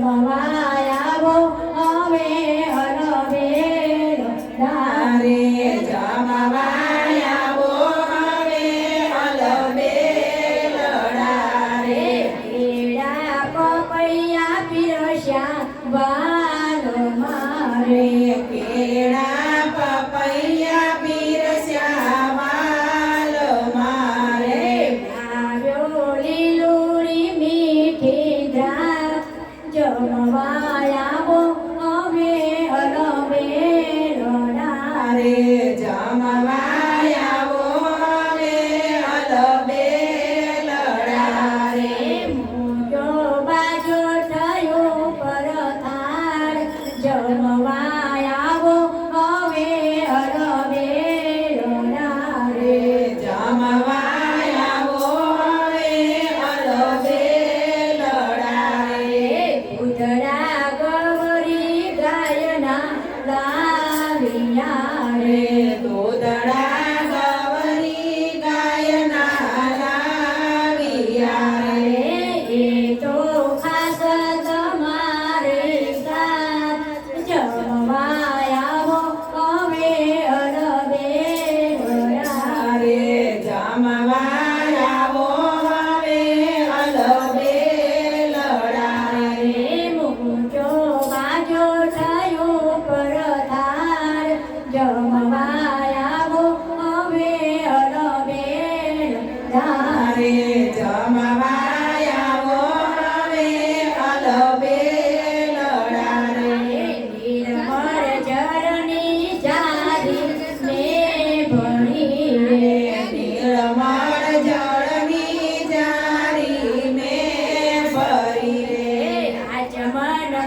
જમવાયાવો હવે અરવેલ તારે જમવાયાવો હવે અલવેલ ડારે કેડા પપૈયા પીરસ્યા ஜாமவ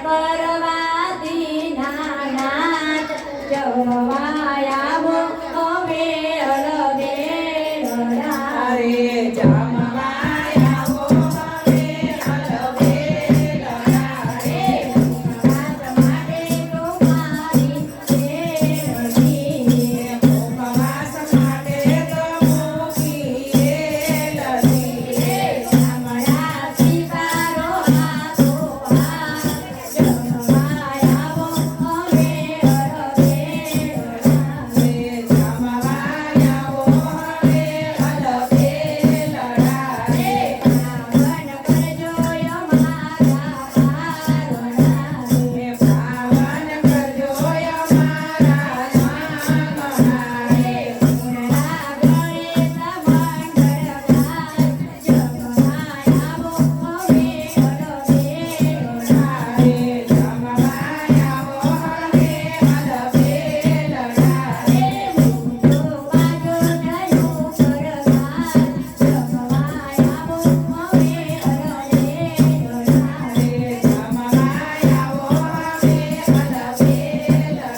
bye.